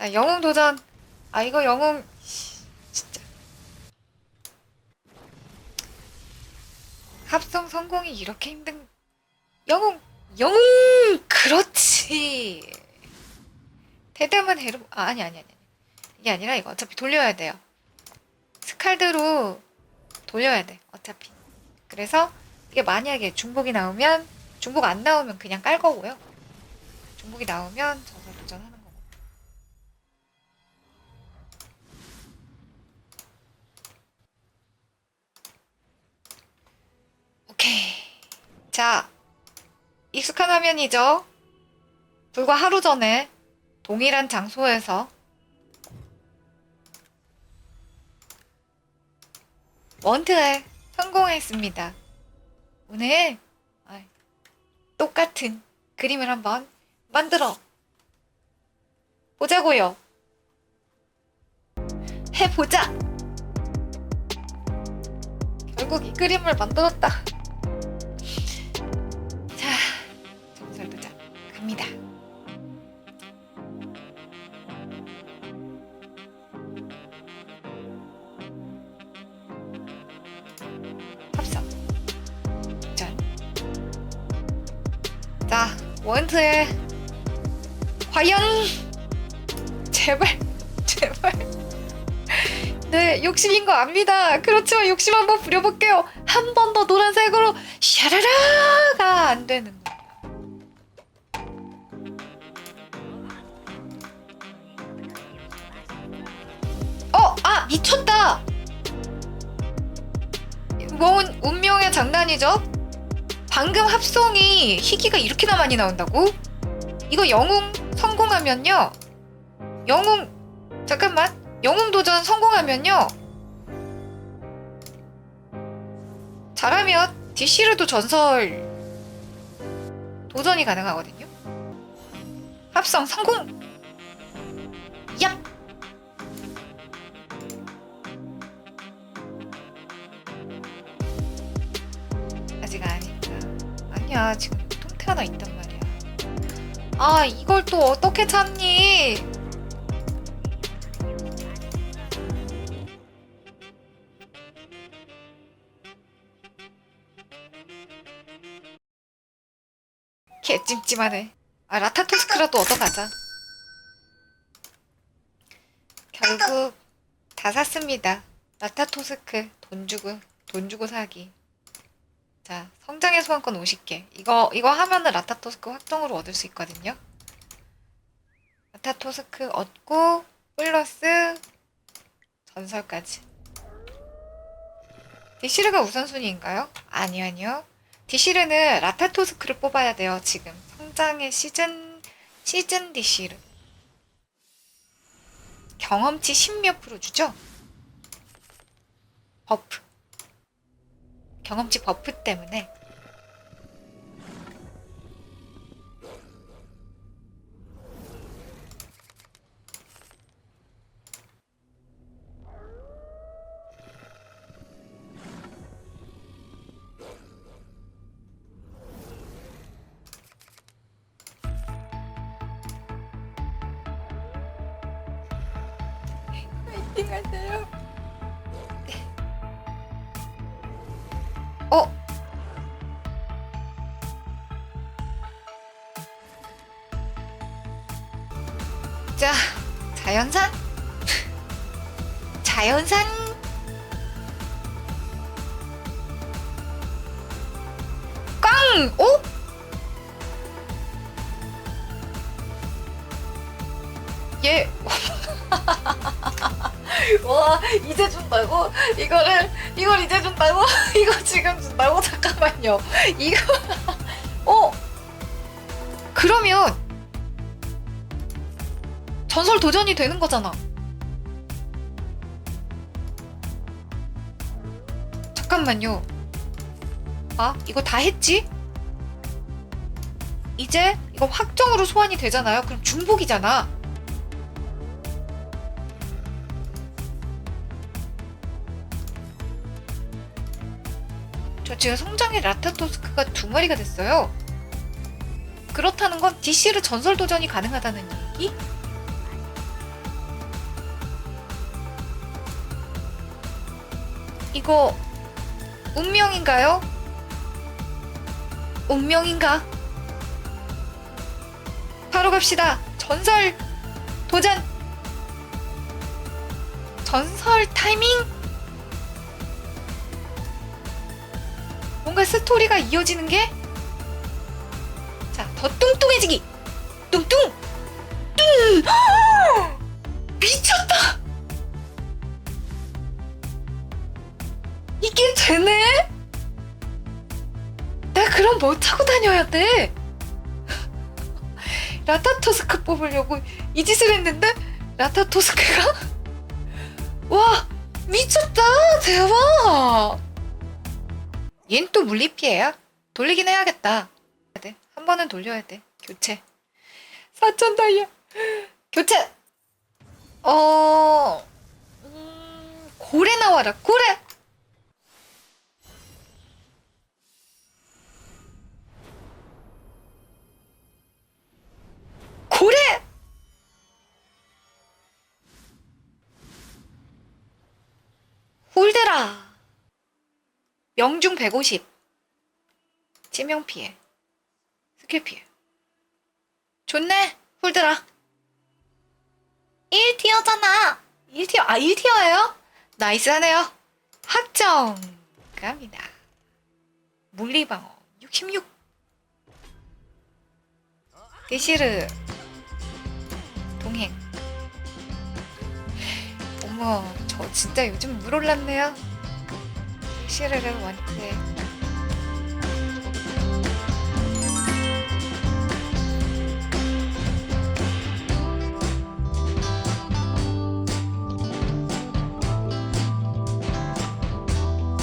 자, 영웅 도전. 아, 이거 영웅, 씨, 진짜. 합성 성공이 이렇게 힘든, 영웅, 영웅! 그렇지! 대담한 헤르, 아, 아니, 아니, 아니. 이게 아니라 이거 어차피 돌려야 돼요. 스칼드로 돌려야 돼, 어차피. 그래서 이게 만약에 중복이 나오면, 중복 안 나오면 그냥 깔 거고요. 중복이 나오면 전설 도전하는 거고. 오케이. 자, 익숙한 화면이죠? 불과 하루 전에 동일한 장소에서 원트에 성공했습니다. 오늘 아, 똑같은 그림을 한번 만들어 보자고요. 해보자. 결국 이 그림을 만들었다. 자, 정설 도전 갑니다. 합성. 전. 자, 원트에 과연 제발 제발 네 욕심인 거 압니다 그렇지만 욕심 한번 부려볼게요 한 번 더 노란색으로 샤라라가 안 되는 거야 어! 아! 미쳤다! 뭔 운명의 장난이죠? 방금 합성이 희귀가 이렇게나 많이 나온다고? 이거 영웅 성공하면요. 영웅 잠깐만. 영웅 도전 성공하면요. 잘하면 디시르도 전설 도전이 가능하거든요. 합성 성공. 얍. 아직 아닌가. 아니야 지금 통태 하나 있단 말이야. 아 이걸 또 어떻게 찾니? 개찜찜하네. 아 라타토스크라도 얻어가자. 결국 다 샀습니다. 라타토스크 돈 주고 돈 주고 사기. 자 성장의 소환권 50개. 이거 이거 하면은 라타토스크 확정으로 얻을 수 있거든요. 라타토스크 얻고 플러스 전설까지. 디시르가 우선순위인가요? 아니요, 아니요. 디시르는 라타토스크를 뽑아야 돼요, 지금. 성장의 시즌, 시즌 디시르. 경험치 10몇 프로 주죠? 버프. 경험치 버프 때문에. 파이팅 하세요. 자, 자연산? 자연산? 꽝! 어? 얘 와 이제 준다고? 이거를 이걸 이제 준다고? 이거 지금 준다고? 잠깐만요. 이거 어 그러면 전설 도전이 되는 거잖아. 잠깐만요. 아 이거 다 했지? 이제 이거 확정으로 소환이 되잖아요. 그럼 중복이잖아. 저 지금 성장의 라타토스크가 두 마리가 됐어요. 그렇다는 건 DC를 전설 도전이 가능하다는 얘기? 이거 운명인가요? 운명인가? 바로 갑시다. 전설 도전. 전설 타이밍. 뭔가 스토리가 이어지는 게 자, 더 뚱뚱해지기. 뚱뚱. 뚱. 미쳤다. 되네? 나 그럼 뭐 타고 다녀야 돼? 라타토스크 뽑으려고 이 짓을 했는데 라타토스크가? 와 미쳤다 대박! 얜 또 물리피해야? 돌리긴 해야겠다. 돼. 한 번은 돌려야 돼. 교체. 4천 다이아. 교체! 어 음, 고래 나와라. 고래 명중 150 치명 피해. 스킬 피해. 좋네. 홀드라 1티어잖아. 1티어. 아 1티어예요? 나이스하네요. 합정. 갑니다. 물리방어 66 데시르. 동행. 어머 저 진짜 요즘 물 올랐네요 데시르를 원태